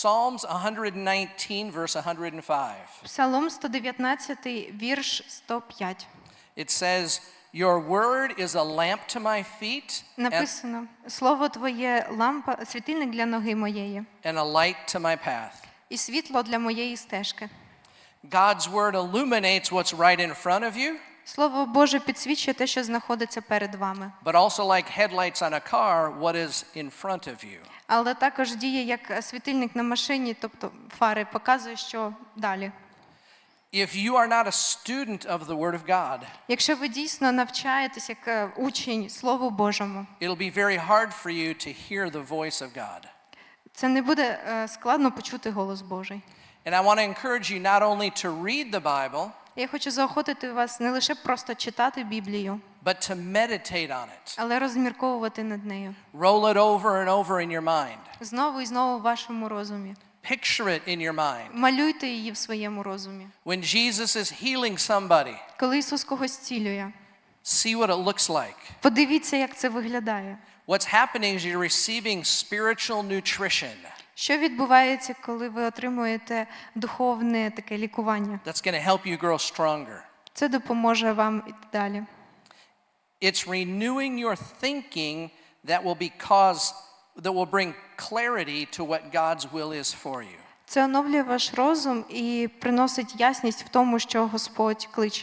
Psalms 119, verse 105. Псалом 119, вірш 105. It says, Your word is a lamp to my feet and, Написано: Слово Твоє лампа, світильник для ноги моєї, and a light to my path. і світло для моєї стежки. God's word illuminates what's right in front of you, Слово Боже підсвічує те, що знаходиться перед вами, but also like headlights on a car, what is in front of you. але також діє як світильник на машині, тобто фари, показує, що далі. If you are not a student of the Word of God, Якщо ви дійсно навчаєтесь як е, учень Слову Божому, it'll be very hard for you to hear the voice of God. це не буде е, складно почути голос Божий. And I want to encourage you not only to read the Bible, Я хочу заохотити вас не лише просто читати Біблію, but to meditate on it. але розмірковувати над нею Roll it over and over in your mind. знову і знову в вашому розумі. Picture it in your mind. Малюйте її в своєму розумі. When Jesus is healing somebody, Коли Ісус когось цілює, see what it looks like. подивіться, як це виглядає. What's happening is you're receiving spiritual nutrition Що відбувається, коли ви отримуєте духовне таке лікування? that's going to help you grow stronger. Це допоможе вам і далі. It's renewing your thinking that will be cause that will bring clarity to what God's will is for you. Це оновлює ваш розум і приносить ясність в тому, що Господь кличе.